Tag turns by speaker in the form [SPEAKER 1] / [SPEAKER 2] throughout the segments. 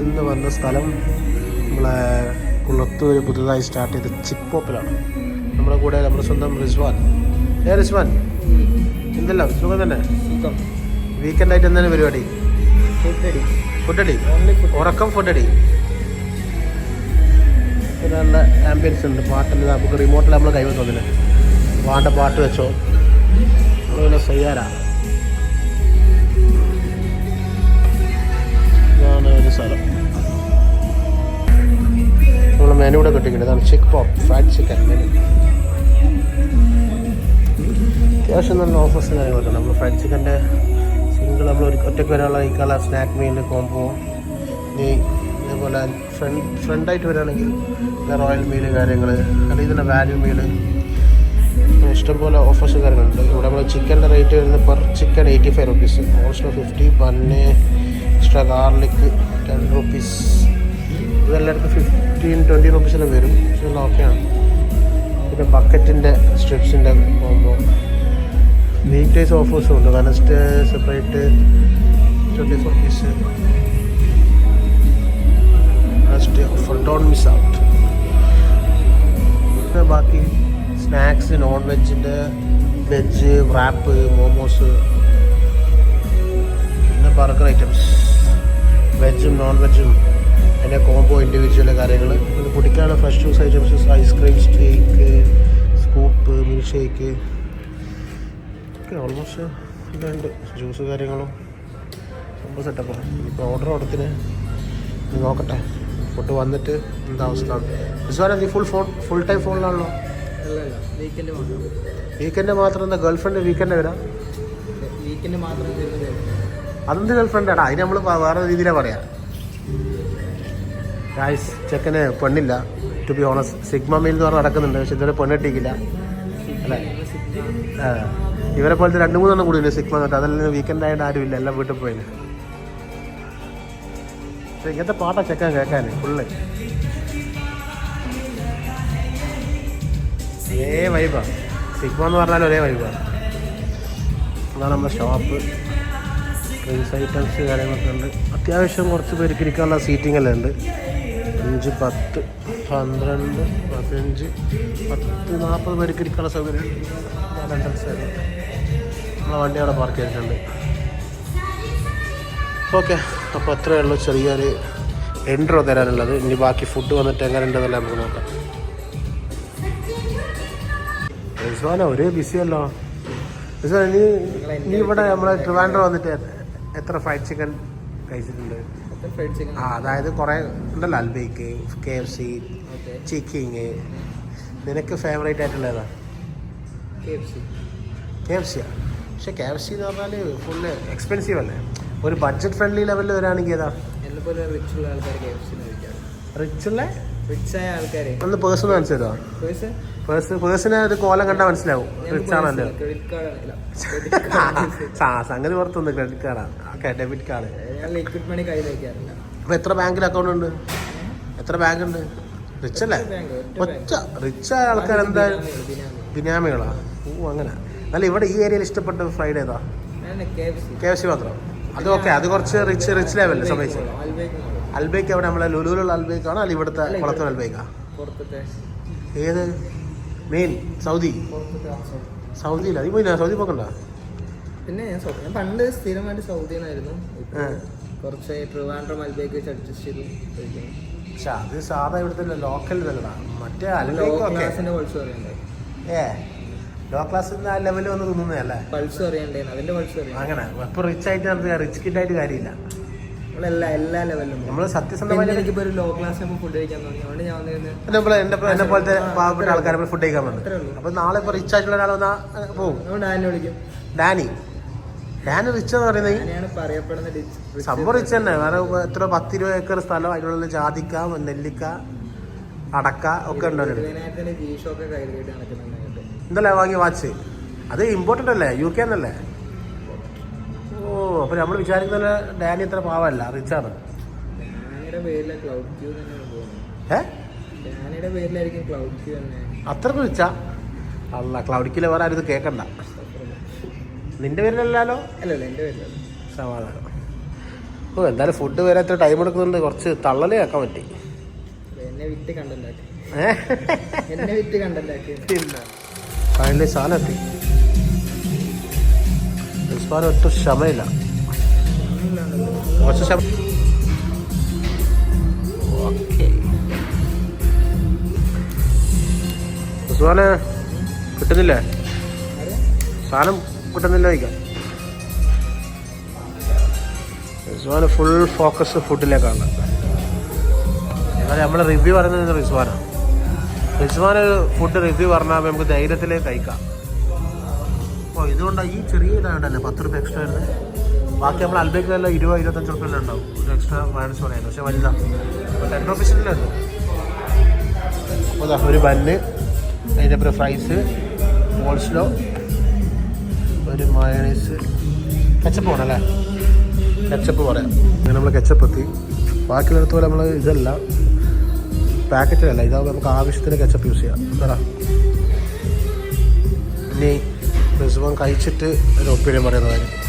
[SPEAKER 1] ഇന്ന് വന്ന സ്ഥലം നമ്മളെ കുളത്തൂർ പുതുതായി സ്റ്റാർട്ട് ചെയ്ത ചിപ്പോപ്പിലാണ് നമ്മുടെ കൂടെ നമ്മുടെ സ്വന്തം റിസ്വാൻ. ഏ റിസ്വാൻ? എന്തല്ല? സുഖം തന്നെ? വീക്കെൻഡ് ആയിട്ട് എന്താണ് പരിപാടി?
[SPEAKER 2] ഫുഡടി.
[SPEAKER 1] ഉറക്കം ഫുഡടി? പിന്നെ നല്ല ആംബിയൻസ് ഉണ്ട്. പാട്ടെല്ലാം നമുക്ക് റിമോട്ടിൽ നമ്മൾ കൈവന്നു തോന്നില്ല വാണ്ട പാട്ട് വെച്ചോ. അതുപോലെ സയ്യാര. ഒരു സ്ഥലം. നമ്മൾ മെനു ഇവിടെ കിട്ടിക്കുന്നത് അതാണ് Chick Pop fried chicken menu അത്യാവശ്യം നല്ല കാര്യങ്ങളൊക്കെ നമ്മൾ ഫ്രൈഡ് ചിക്കന്റെ സിംഗിൾ നമ്മൾ ഒരു ഒറ്റയ്ക്ക് വരാനുള്ള കഴിക്കാനുള്ള സ്നാക്ക് മീൽ കോംബോ ഇനി ഇതേപോലെ ഫ്രണ്ട് ഫ്രണ്ടായിട്ട് വരികയാണെങ്കിൽ റോയൽ മീൽ കാര്യങ്ങൾ അല്ലെങ്കിൽ ഇതിന്റെ വാല്യൂ മീൽ ഇഷ്ടംപോലെ ഓഫേഴ്സ് കാര്യങ്ങളുണ്ട്. ഇവിടെ നമ്മൾ ചിക്കന്റെ റേറ്റ് വരുന്നത് per chicken eighty five rupees also fifty bun extra garlic ten rupees ഇതെല്ലാവർക്കും ഫിഫ്റ്റീൻ ട്വന്റി റുപ്പീസിലും വരും? ഇതെല്ലാം ഓക്കെയാണ് പിന്നെ ബക്കറ്റിന്റെ സ്ട്രിപ്സിന്റെ കോംബോ വീക്ക് ഡേയ്സ് ഓഫേഴ്സും ഉണ്ട്. Wednesday separate twenty four piece Wednesday offer don't miss out പിന്നെ ബാക്കി സ്നാക്സ് നോൺ വെജിന്റെ വെജ് റാപ്പ് മോമോസ് പിന്നെ ബർഗർ ഐറ്റംസ് വെജും നോൺ വെജും അതിന്റെ കോംബോ ഇൻഡിവിജ്വൽ കാര്യങ്ങൾ പിന്നെ കുട്ടിക്കാനുള്ള fresh juice items ice cream steak scoop milk shake ഒക്കെ ഓൾമോസ്റ്റ് ഇതുണ്ട്. ജ്യൂസ് കാര്യങ്ങളും സംഭവം സെറ്റപ്പാണ് ഇപ്പോൾ ഓർഡർ കൊടുത്തിന് നോക്കട്ടെ. ഫുഡ് വന്നിട്ട് എന്താ അവസ്ഥ? നീ ഫുൾ ഫോൺ ഫുൾ ടൈം ഫോണിലാണല്ലോ
[SPEAKER 2] വീക്കെൻഡ് മാത്രം.
[SPEAKER 1] എന്താ? ഗേൾഫ്രണ്ട് വീക്കെൻഡ് വരാം?
[SPEAKER 2] വീക്കെൻഡ് മാത്രം
[SPEAKER 1] അതെന്ത് ഗേൾ ഫ്രണ്ടാടാ അതിന് നമ്മൾ വേറെ രീതിയിലാണ് പറയാം. ഗായ്സ് ചെക്കന് പെണ്ണില്ല. To be honest sigma male എന്ന് പറഞ്ഞ് നടക്കുന്നുണ്ട്. പക്ഷെ ഇതുവരെ പെണ്ണിട്ടിക്കില്ല അല്ലേ? ഇവരെ പോലത്തെ രണ്ട് മൂന്നെണ്ണം കൂടി ഉണ്ട് സിഗ്മ എന്നിട്ട് അതെല്ലാം വീക്കെൻഡ് ആയിട്ട് ആരുമില്ല എല്ലാം വീട്ടിൽ പക്ഷെ ഇങ്ങനത്തെ പാട്ടാ ചെക്കൻ കേൾക്കാൻ ഫുള്ള്. ഒരേ വൈബാ സിഗ്മ എന്ന് പറഞ്ഞാൽ ഒരേ വൈബാ അതാണ് നമ്മുടെ ഷോപ്പ് ഡ്രിങ്ക്സ് ഐറ്റംസ് കാര്യങ്ങളൊക്കെ ഉണ്ട്. അത്യാവശ്യം കുറച്ച് പേർക്ക് ഇരിക്കാനുള്ള സീറ്റിംഗ് എല്ലാം ഉണ്ട്. അഞ്ച് പത്ത് പന്ത്രണ്ട് പതിനഞ്ച് പത്ത് നാൽപ്പത് പേർക്ക് ഇരിക്കാനുള്ള സൗകര്യം എൻട്രൻസ് നമ്മളെ വണ്ടി അവിടെ പാർക്ക് ചെയ്തിട്ടുണ്ട്. ഓക്കെ അപ്പോൾ അത്രയേ ഉള്ളൂ ചെറിയൊരു എൻട്രോ തരാനുള്ളത്. ഇനി ബാക്കി ഫുഡ് വന്നിട്ട് എങ്ങനെ ഉണ്ടെന്നല്ല നമുക്ക് നോക്കാം. ഒരേ ബിസിയല്ലോ റിസ്വാന നീ നീ ഇവിടെ നമ്മളെ ട്രിവാൻഡ്രോ വന്നിട്ട് എത്ര ഫ്രൈഡ് ചിക്കൻ കഴിച്ചിട്ടുണ്ട്? ആ അതായത് കുറേ ഉണ്ടല്ലോ Albaik K F C Chicking. നിനക്ക് ഫേവറേറ്റ് ആയിട്ടുള്ള ഏതാ?
[SPEAKER 2] K F C.
[SPEAKER 1] K F പക്ഷെ കെ എഫ് സി എന്ന് പറഞ്ഞാൽ ഫുള്ള് എക്സ്പെൻസീവ് അല്ലേ? ഒരു ബഡ്ജറ്റ് ഫ്രണ്ട്ലി ലെവലിൽ വരാണെങ്കിൽ ഏതാ?
[SPEAKER 2] എന്നെ പോലെ റിച്ച് ഉള്ള ആൾക്കാർ കെ എഫ് സി കഴിക്കാറ്
[SPEAKER 1] റിച്ചുള്ള
[SPEAKER 2] റിച്ച് ആയ ആൾക്കാരെ.
[SPEAKER 1] ഒന്ന് പേഴ്സണൽ ആൻസർ
[SPEAKER 2] പേഴ്സ്
[SPEAKER 1] പേഴ്സിനെ ഒരു കോലം കണ്ടാൽ മനസ്സിലാവും. റിച്ച് ആണല്ലോ ആ, സംഗതി പുറത്തുനിന്ന് ക്രെഡിറ്റ് കാർഡാണ് ഓക്കെ ഡെബിറ്റ് കാർഡ് അപ്പോൾ എത്ര ബാങ്കിൽ അക്കൗണ്ട് ഉണ്ട്? എത്ര ബാങ്ക് ഉണ്ട്? റിച്ച് അല്ലേ? ഒറ്റ റിച്ച് ആയ ആൾക്കാർ എന്താ? ബിനാമികളാ? ഓ അങ്ങനെ. അല്ല ഇവിടെ ഈ ഏരിയയിൽ ഇഷ്ടപ്പെട്ട ഫ്രൈഡ് ഏതാ?
[SPEAKER 2] കെ എഫ് സി
[SPEAKER 1] മാത്രം. അത് ഓക്കെ അത് കുറച്ച് റിച്ച് റിച്ച് ലെവലിൽ സംബന്ധിച്ച് അൽബേക്ക് അവിടെ നമ്മളെ ലുലുവിലുള്ള അൽബേക്കാണോ അല്ല ഇവിടുത്തെ കുളത്തൂർ അൽബേക്കാ ഏത്? മെയിൻ സൗദി
[SPEAKER 2] സൗദിയിൽ.
[SPEAKER 1] സൗദിയില്ല നീ പോയില്ല? സൗദി പോക്കണ്ട?
[SPEAKER 2] പിന്നെ ഞാൻ സൗദി ഞാൻ പണ്ട് സ്ഥിരമായിട്ട് സൗദിയിലായിരുന്നു. കുറച്ച് ട്രിവാൻഡ്രം അൽബേക്ക് വെച്ച് അഡ്ജസ്റ്റ് ചെയ്തു.
[SPEAKER 1] പക്ഷെ അത് സാധാ ഇവിടുത്തെ ലോക്കൽ ഇതല്ലടാ മറ്റേ ഒക്കെ.
[SPEAKER 2] പൾസ് അറിയണ്ടേ?
[SPEAKER 1] ഏ ലോ ക്ലാസ്സിൽ ആ ലെവലിൽ വന്ന് തിന്നുന്നതല്ലേ?
[SPEAKER 2] പൾസ് അറിയണ്ടേ അതിന്റെ പൾസ് അറിയാം
[SPEAKER 1] അങ്ങനെ. ഇപ്പൊ റിച്ച് ആയിട്ട് നടത്തുക റിച്ച് കിഡ് ആയിട്ട് കാര്യമില്ല.
[SPEAKER 2] നമ്മളെല്ലാ എല്ലാ ലെവലിലും
[SPEAKER 1] നമ്മൾ സത്യസന്ധമായി
[SPEAKER 2] എനിക്കിപ്പോ ഒരു ലോ ക്ലാസ് ആകുമ്പോൾ ഫുഡ് കഴിക്കാൻ അതുകൊണ്ട് ഞാൻ
[SPEAKER 1] എന്നെ പോലത്തെ പാവപ്പെട്ട ആൾക്കാരെ ഫുഡ് കഴിക്കാൻ വന്നു. അപ്പൊ നാളെ ഇപ്പൊ റിച്ച് ആയിട്ടുള്ള ഒരാൾ വന്നാ
[SPEAKER 2] പോകും വിളിക്കും?
[SPEAKER 1] ഡാനി. ഡാനി റിച്ച് എന്ന് പറയുന്നത് സംഭവം റിച്ച് തന്നെ. വേറെ എത്ര പത്തിരുപത് ഏക്കർ സ്ഥലം അതിനുള്ള ജാതിക്ക നെല്ലിക്ക അടക്ക ഒക്കെ ഉണ്ട് അവരുടെ അടുത്ത്.
[SPEAKER 2] ഇരുപതിനായിരത്തിന്റെ ജി ഷോക്കെ കയ്യിൽ കേട്ട് നടക്കുന്നുണ്ട്.
[SPEAKER 1] എന്തല്ലേ വാങ്ങിയ വാച്ച്. അത് ഇമ്പോർട്ടന്റ് അല്ലേ? യു കെ എന്നല്ലേ അപ്പൊ നമ്മൾ വിചാരിക്കുന്ന ഡാനി അത്ര പാവല്ല റിച്ചാണ്. അത്ര റിച്ച അത്രയ്ക്ക് അല്ല ക്ലൗഡിക്കിലെ വേറെ ആരും ഇത് കേൾക്കണ്ട നിന്റെ
[SPEAKER 2] പേരിലല്ല.
[SPEAKER 1] സമാധാനം. ഓ എന്തായാലും ഫുഡ് വരെ എത്ര ടൈം എടുക്കുന്നുണ്ട്. കുറച്ച് തള്ളലേ ആക്കാൻ പറ്റി. ഫൈനലി സാധനം എത്തി. ഉസ്മാൻ ഒട്ടും ക്ഷമയില്ല. കുറച്ച് ക്ഷമ ഓക്കെ. ഉസ്മാന് കിട്ടുന്നില്ലേ? സാധനം കിട്ടുന്നില്ല റിസ്വാന് ഫുൾ ഫോക്കസ് ഫുഡിലേക്കാണ് എന്നാൽ നമ്മൾ റിവ്യൂ പറയുന്നത് റിസ്വാനാണ് റിസ്വാന്. ഫുഡ് റിവ്യൂ പറഞ്ഞാൽ നമുക്ക് ധൈര്യത്തിലേക്ക് കഴിക്കാം. അപ്പോൾ ഇതുകൊണ്ടാണ് ഈ ചെറിയ ഇതാണ്ടല്ലേ പത്ത് റുപ്യ എക്സ്ട്രാ വരുന്നത് ബാക്കി നമ്മൾ അൽബേക്കെല്ലാം ഇരുപത് ഇരുപത്തഞ്ച് റുപ്യ ഉണ്ടാവും. ഒരു എക്സ്ട്രാ മൈനസ് പറയാൻ. പക്ഷേ വലുതാണ് ടെൻ റുപ്പീസിലല്ലേ അപ്പോൾ ഒരു ബന്ന് അതിന്റെ അപ്പുറം ഫ്രൈസ് മോൾസ്ലോ ഒരു മയണൈസ് കച്ചപ്പ് അല്ലേ? കച്ചപ്പ് പറയാം. അങ്ങനെ നമ്മൾ കച്ചപ്പ് എത്തി. ബാക്കിയുള്ളിടത്ത് പോലെ നമ്മൾ ഇതല്ല. പാക്കറ്റിലല്ല ഇതാവുമ്പോൾ നമുക്ക് ആവശ്യത്തിന് കച്ചപ്പ് യൂസ് ചെയ്യാം. പറ. ഇനി റിസുവൻ കഴിച്ചിട്ട് ഒരു ഒപ്പീനിയൻ പറയുന്ന കാര്യം.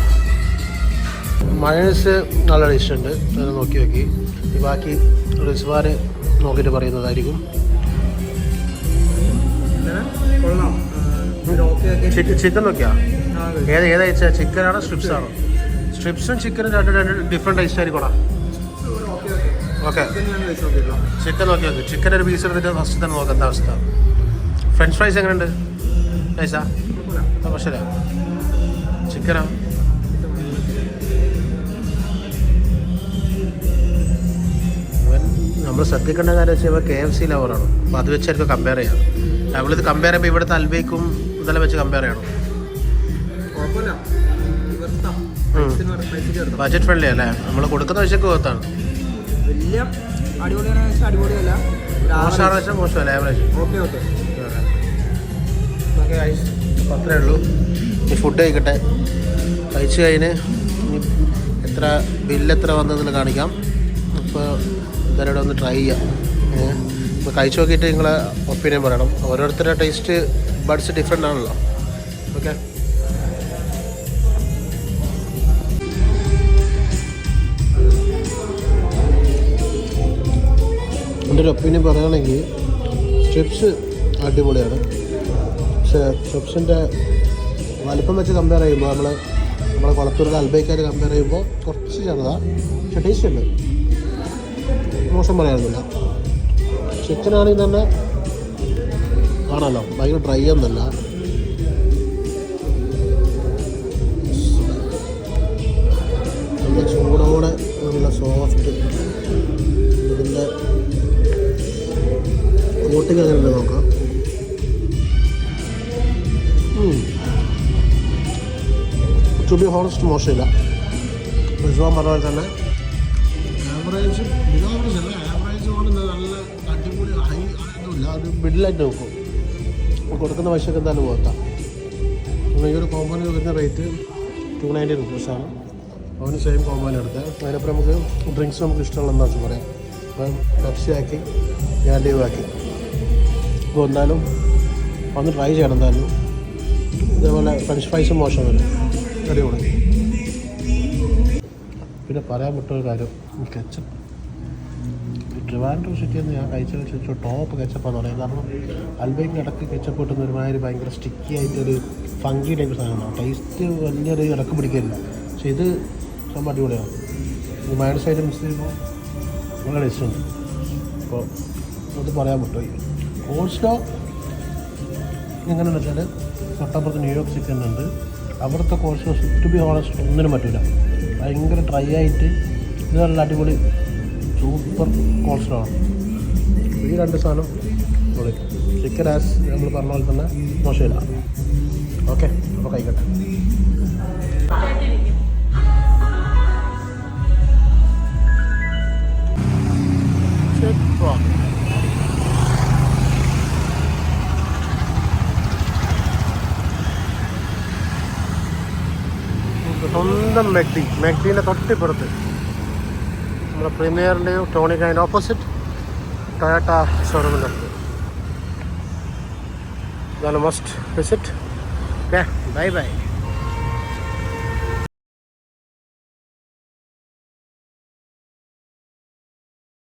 [SPEAKER 1] മയണൈസ് നല്ല ടേസ്റ്റ് ഉണ്ട്. അത് നോക്കി നോക്കി ബാക്കി റിസ്വാർ നോക്കിയിട്ട് പറയുന്നതായിരിക്കും. ചിക്കൻ നോക്കിയാ? ഏത് ഏതാ ചിക്കൻ ആണോ സ്ട്രിപ്സ് ആണോ? സ്ട്രിപ്സും ചിക്കനും രണ്ട് രണ്ട് ഡിഫറെന്റ് ടേസ്റ്റ് ആയിരിക്കും
[SPEAKER 2] ഓക്കെ.
[SPEAKER 1] ചിക്കൻ നോക്കി നോക്കി ചിക്കൻ ഒരു പീസ് എടുത്തിട്ട് ഫസ്റ്റ് തന്നെ നോക്കാം എന്താ അവസ്ഥ. ഫ്രഞ്ച് ഫ്രൈസ് എങ്ങനെയുണ്ട്? നൈസാ പക്ഷേ ചിക്കനാ നമ്മൾ ശ്രദ്ധിക്കേണ്ട കാര്യം വെച്ചാൽ കെ എഫ് സി ലവറാണ് അപ്പോൾ അത് വെച്ചായിരിക്കും കമ്പയർ ചെയ്യാം. നമ്മളിത് കമ്പയർ ചെയ്യുമ്പോൾ ഇവിടുത്തെ അൽബേക്കും ഇതെല്ലാം വെച്ച് കമ്പയർ ചെയ്യണം. ബജറ്റ് ഫ്രണ്ട്ലി അല്ലേ? നമ്മൾ കൊടുക്കുന്ന പൈസക്ക് പോകത്താണ്
[SPEAKER 2] വലിയ അടിപൊളിയല്ല. ഒരു
[SPEAKER 1] മോശമാണെന്ന് വെച്ചാൽ മോശമല്ല ആവറേജ്
[SPEAKER 2] ഓക്കെ ഓക്കെ
[SPEAKER 1] ഓക്കെ അത്രേ ഉള്ളൂ. ഈ ഫുഡ് കഴിക്കട്ടെ. കഴിച്ച് കഴിഞ്ഞ് ഇനി എത്ര ബില്ല് എത്ര വന്നതെന്ന് കാണിക്കാം. അപ്പോൾ ഇവിടെ ഒന്ന് ട്രൈ ചെയ്യാം. ഇപ്പോൾ കഴിച്ചു നോക്കിയിട്ട് നിങ്ങളെ ഒപ്പീനിയൻ പറയണം. ഓരോരുത്തരുടെ ടേസ്റ്റ് ബഡ്സ് ഡിഫറെന്റ് ആണല്ലോ. ഓക്കെ എന്റെ ഒരു ഒപ്പീനിയൻ പറയുകയാണെങ്കിൽ സ്ട്രിപ്സ് അടിപൊളിയാണ്. പക്ഷേ സ്ട്രിപ്സിന്റെ വലിപ്പം വെച്ച് കമ്പയർ ചെയ്യുമ്പോൾ നമ്മൾ നമ്മളെ കുളത്തൂരിലെ അൽബൈക്കായിട്ട് കമ്പയർ ചെയ്യുമ്പോൾ കുറച്ച് ചെറുതാണ് പക്ഷേ ടേസ്റ്റ് ഉണ്ട്. മോശം പറയാനൊന്നുമില്ല. ചിക്കൻ ആണെങ്കിൽ തന്നെ ആണല്ലോ ഭയങ്കര ഡ്രൈ ഒന്നല്ല നല്ല ചൂടോടെ നല്ല സോഫ്റ്റ് ഇതിന്റെ കോട്ടിങ് അങ്ങനെ ഉണ്ട് നോക്കാം. ടു ബി ഹോണസ്റ്റ് മോശമില്ല. റിസ്വാൻ പറഞ്ഞ പോലെ തന്നെ ആവറേജ് ബിലോ ആവറേജ് അല്ല ആവറേജ് കൊണ്ട് നല്ല അടിപൊളി ഹൈ ഒന്നുമില്ല അത് മിഡിലായിട്ട് നോക്കും. കൊടുക്കുന്ന പൈസക്ക് എന്തായാലും പോകത്താം ഈ ഒരു കോമ്പോന് വരുന്ന റേറ്റ് ടു നയന്റി റുപ്പീസാണ് അവന് സെയിം കോമ്പോന് എടുത്ത്. അതിനപ്പുറം നമുക്ക് ഡ്രിങ്ക്സ് നമുക്ക് ഇഷ്ടമുള്ള എന്താ വെച്ചാൽ പറയാം? അപ്പം പെപ്സി ആക്കി ഞാൻ ലീവ് ആക്കി. അപ്പോൾ എന്തായാലും ഒന്ന് ട്രൈ ചെയ്യണം എന്തായാലും. ഇതേപോലെ ഫ്രഞ്ച് ഫ്രൈസും മോശമല്ല അടിപൊളി. പിന്നെ പറയാൻ പറ്റുന്ന കാര്യം കെച്ചപ്പ്. ട്രിവാൻഡ്രം സിറ്റിയിൽ നിന്ന് ഞാൻ കഴിച്ച കഴിച്ച ടോപ്പ് കെച്ചപ്പാന്ന് പറയുന്നത്. കാരണം അൽബൈക്ക് ഇടയ്ക്ക് കെച്ചപ്പ് കിട്ടുന്ന ഒരുമാതിരി ഭയങ്കര സ്റ്റിക്കി ആയിട്ടൊരു ഫങ്കി ടൈപ്പ് സാധനമാണ്. ടേസ്റ്റ് വലിയൊരു ഇടയ്ക്ക് പിടിക്കില്ല പക്ഷെ ഇത് സംഭവം അടിപൊളിയാണ്. ഈ മൈനസ് ആയിട്ട് മിസ് ചെയ്യുമ്പോൾ നല്ല ടേസ്റ്റ് അപ്പോൾ അത് പറയാൻ പറ്റുമോ കോൾസ്ലോ എങ്ങനെയാണെന്ന് വെച്ചാൽ തൊട്ടപ്പുറത്ത് ന്യൂയോർക്ക് ചിക്കൻ ഉണ്ട്. അവിടുത്തെ കോഴ്സ് ടു ബി ഹോണസ്റ്റ് ഒന്നിനും പറ്റില്ല ഭയങ്കര ഡ്രൈ ആയിട്ട് ഇത് നല്ല അടിപൊളി സൂപ്പർ കോൺസ്റ്റാണ് ഈ രണ്ട് സാധനം പൊളി. ചിക്കൻ ആസ് നമ്മൾ പറഞ്ഞ പോലെ തന്നെ മോശമില്ല ഓക്കെ അപ്പോൾ കഴിക്കട്ടെ. Check സ്വന്തം മെക്ഡി മെക്ഡീന്റെ തൊട്ടിപ്പുറത്ത്. നമ്മുടെ പ്രീമിയറിന്റെയും ടോണിക്ക് അതിന്റെ ഓപ്പോസിറ്റ് ടൊയാട്ട ഷോറൂമിന്റെ അടുത്ത്. ഇതാണ് must visit okay bye bye